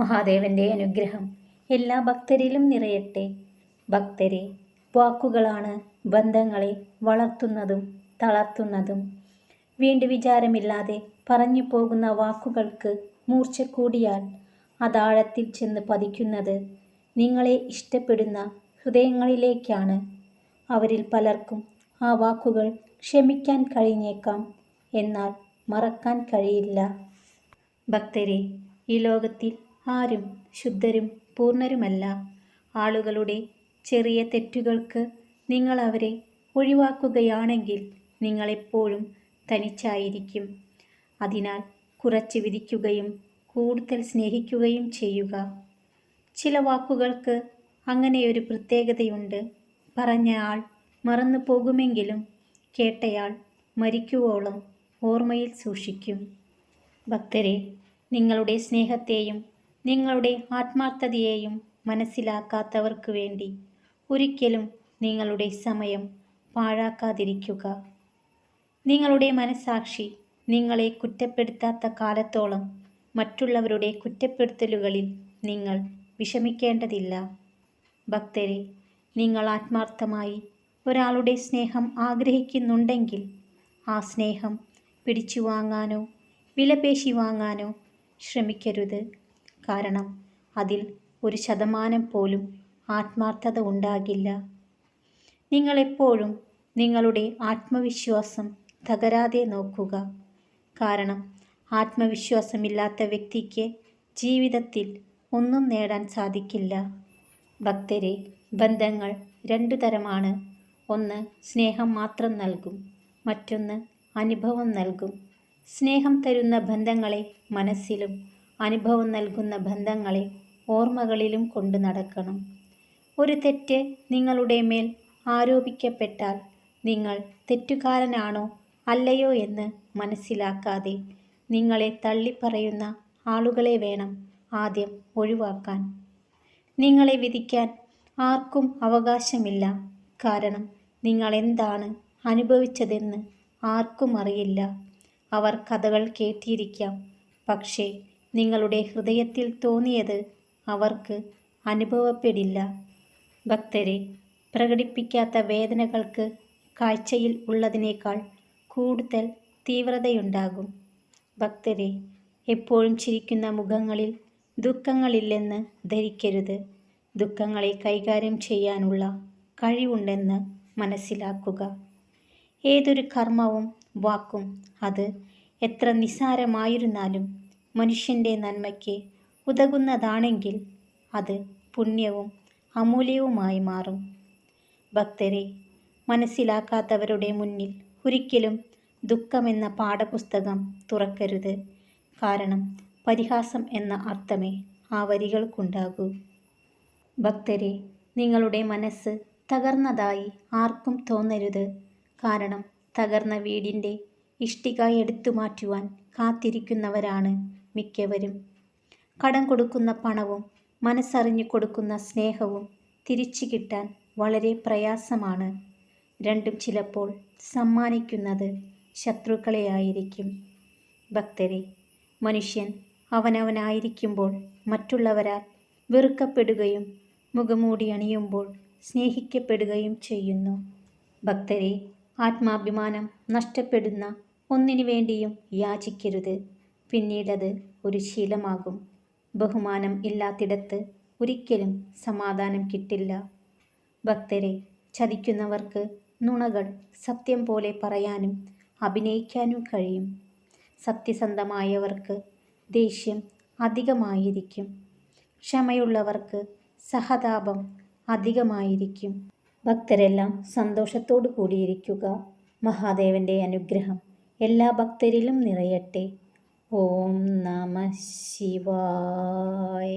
മഹാദേവന്റെ അനുഗ്രഹം എല്ലാ ഭക്തരിലും നിറയട്ടെ. ഭക്തരെ വാക്കുകളാണ് ബന്ധങ്ങളെ വളർത്തുന്നതും തളർത്തുന്നതും. വീണ്ടു വിചാരമില്ലാതെ പറഞ്ഞു പോകുന്ന വാക്കുകൾക്ക് മൂർച്ച കൂടിയാൽ അതാഴത്തിൽ ചെന്ന് പതിക്കുന്നത് നിങ്ങളെ ഇഷ്ടപ്പെടുന്ന ഹൃദയങ്ങളിലേക്കാണ്. അവരിൽ പലർക്കും ആ വാക്കുകൾ ക്ഷമിക്കാൻ കഴിഞ്ഞേക്കാം എന്നാൽ മറക്കാൻ കഴിയില്ല. ഭക്തരെ ഈ ലോകത്തിൽ ആരും ശുദ്ധരും പൂർണരുമല്ല. ആളുകളുടെ ചെറിയ തെറ്റുകൾക്ക് നിങ്ങൾ അവരെ ഒഴിവാക്കുകയാണെങ്കിൽ നിങ്ങളെപ്പോഴും തനിച്ചായിരിക്കും. അതിനാൽ കുറച്ച് വിധിക്കുകയും കൂടുതൽ സ്നേഹിക്കുകയും ചെയ്യുക. ചില വാക്കുകൾക്ക് അങ്ങനെയൊരു പ്രത്യേകതയുണ്ട്. പറഞ്ഞ ആൾ മറന്നു പോകുമെങ്കിലും കേട്ടയാൾ മരിക്കുവോളം ഓർമ്മയിൽ സൂക്ഷിക്കും. ഭക്തരെ നിങ്ങളുടെ സ്നേഹത്തെയും നിങ്ങളുടെ ആത്മാർത്ഥതയെയും മനസ്സിലാക്കാത്തവർക്ക് വേണ്ടി ഒരിക്കലും നിങ്ങളുടെ സമയം പാഴാക്കാതിരിക്കുക. നിങ്ങളുടെ മനസാക്ഷി നിങ്ങളെ കുറ്റപ്പെടുത്താത്ത കാലത്തോളം മറ്റുള്ളവരുടെ കുറ്റപ്പെടുത്തലുകളിൽ നിങ്ങൾ വിഷമിക്കേണ്ടതില്ല. ഭക്തരെ നിങ്ങൾ ആത്മാർത്ഥമായി ഒരാളുടെ സ്നേഹം ആഗ്രഹിക്കുന്നുണ്ടെങ്കിൽ ആ സ്നേഹം പിടിച്ചു വാങ്ങാനോ വിലപേശി വാങ്ങാനോ ശ്രമിക്കരുത്. കാരണം അതിൽ ഒരു ശതമാനം പോലും ആത്മാർത്ഥത ഉണ്ടാകില്ല. നിങ്ങളെപ്പോഴും നിങ്ങളുടെ ആത്മവിശ്വാസം തകരാതെ നോക്കുക. കാരണം ആത്മവിശ്വാസമില്ലാത്ത വ്യക്തിക്ക് ജീവിതത്തിൽ ഒന്നും നേടാൻ സാധിക്കില്ല. ഭക്തരെ ബന്ധങ്ങൾ രണ്ടു തരമാണ്. ഒന്ന് സ്നേഹം മാത്രം നൽകും. മറ്റൊന്ന് അനുഭവം നൽകും. സ്നേഹം തരുന്ന ബന്ധങ്ങളെ മനസ്സിലും അനുഭവം നൽകുന്ന ബന്ധങ്ങളെ ഓർമ്മകളിലും കൊണ്ടു നടക്കണം. ഒരു തെറ്റ് നിങ്ങളുടെ മേൽ ആരോപിക്കപ്പെട്ടാൽ നിങ്ങൾ തെറ്റുകാരനാണോ അല്ലയോ എന്ന് മനസ്സിലാക്കാതെ നിങ്ങളെ തള്ളിപ്പറയുന്ന ആളുകളെ വേണം ആദ്യം ഒഴിവാക്കാൻ. നിങ്ങളെ വിധിക്കാൻ ആർക്കും അവകാശമില്ല. കാരണം നിങ്ങൾ എന്താണ് അനുഭവിച്ചതെന്ന് ആർക്കും അറിയില്ല. അവർ കഥകൾ കേട്ടിരിക്കാം. പക്ഷേ നിങ്ങളുടെ ഹൃദയത്തിൽ തോന്നിയത് അവർക്ക് അനുഭവപ്പെടില്ല. ഭക്തരെ പ്രകടിപ്പിക്കാത്ത വേദനകൾക്ക് കാഴ്ചയിൽ ഉള്ളതിനേക്കാൾ കൂടുതൽ തീവ്രതയുണ്ടാകും. ഭക്തരെ എപ്പോഴും ചിരിക്കുന്ന മുഖങ്ങളിൽ ദുഃഖങ്ങളില്ലെന്ന് ധരിക്കരുത്. ദുഃഖങ്ങളെ കൈകാര്യം ചെയ്യാനുള്ള കഴിവുണ്ടെന്ന് മനസ്സിലാക്കുക. ഏതൊരു കർമ്മവും വാക്കും അത് എത്ര നിസ്സാരമായിരുന്നാലും മനുഷ്യന്റെ നന്മയ്ക്ക് ഉതകുന്നതാണെങ്കിൽ അത് പുണ്യവും അമൂല്യവുമായി മാറും. ഭക്തരെ മനസ്സിലാക്കാത്തവരുടെ മുന്നിൽ ഒരിക്കലും ദുഃഖമെന്ന പാഠപുസ്തകം തുറക്കരുത്. കാരണം പരിഹാസം എന്ന അർത്ഥമേ ആ വരികൾക്കുണ്ടാകൂ. ഭക്തരെ നിങ്ങളുടെ മനസ്സ് തകർന്നതായി ആർക്കും തോന്നരുത്. കാരണം തകർന്ന വീടിന്റെ ഇഷ്ടിക എടുത്തു മാറ്റുവാൻ കാത്തിരിക്കുന്നവരാണ് മിക്കവരും. കടം കൊടുക്കുന്ന പണവും മനസ്സറിഞ്ഞു കൊടുക്കുന്ന സ്നേഹവും തിരിച്ചു കിട്ടാൻ വളരെ പ്രയാസമാണ്. രണ്ടും ചിലപ്പോൾ സമ്മാനിക്കുന്നത് ശത്രുക്കളെയായിരിക്കും. ഭക്തരെ മനുഷ്യൻ അവനവനായിരിക്കുമ്പോൾ മറ്റുള്ളവരാൽ വെറുക്കപ്പെടുകയും മുഖമൂടി അണിയുമ്പോൾ സ്നേഹിക്കപ്പെടുകയും ചെയ്യുന്നു. ഭക്തരെ ആത്മാഭിമാനം നഷ്ടപ്പെടുന്ന ഒന്നിനു വേണ്ടിയും യാചിക്കരുത്. പിന്നീടത് ഒരു ശീലമാകും. ബഹുമാനം ഇല്ലാത്തിടത്ത് ഒരിക്കലും സമാധാനം കിട്ടില്ല. ഭക്തരെ ചതിക്കുന്നവർക്ക് നുണകൾ സത്യം പോലെ പറയാനും അഭിനയിക്കാനും കഴിയും. സത്യസന്ധമായവർക്ക് ദേഷ്യം അധികമായിരിക്കും. ക്ഷമയുള്ളവർക്ക് സഹതാപം അധികമായിരിക്കും. ഭക്തരെല്ലാം സന്തോഷത്തോടു കൂടിയിരിക്കുക മഹാദേവന്റെ അനുഗ്രഹം എല്ലാ ഭക്തരിലും നിറയട്ടെ. ഓം നമ ശിവായ.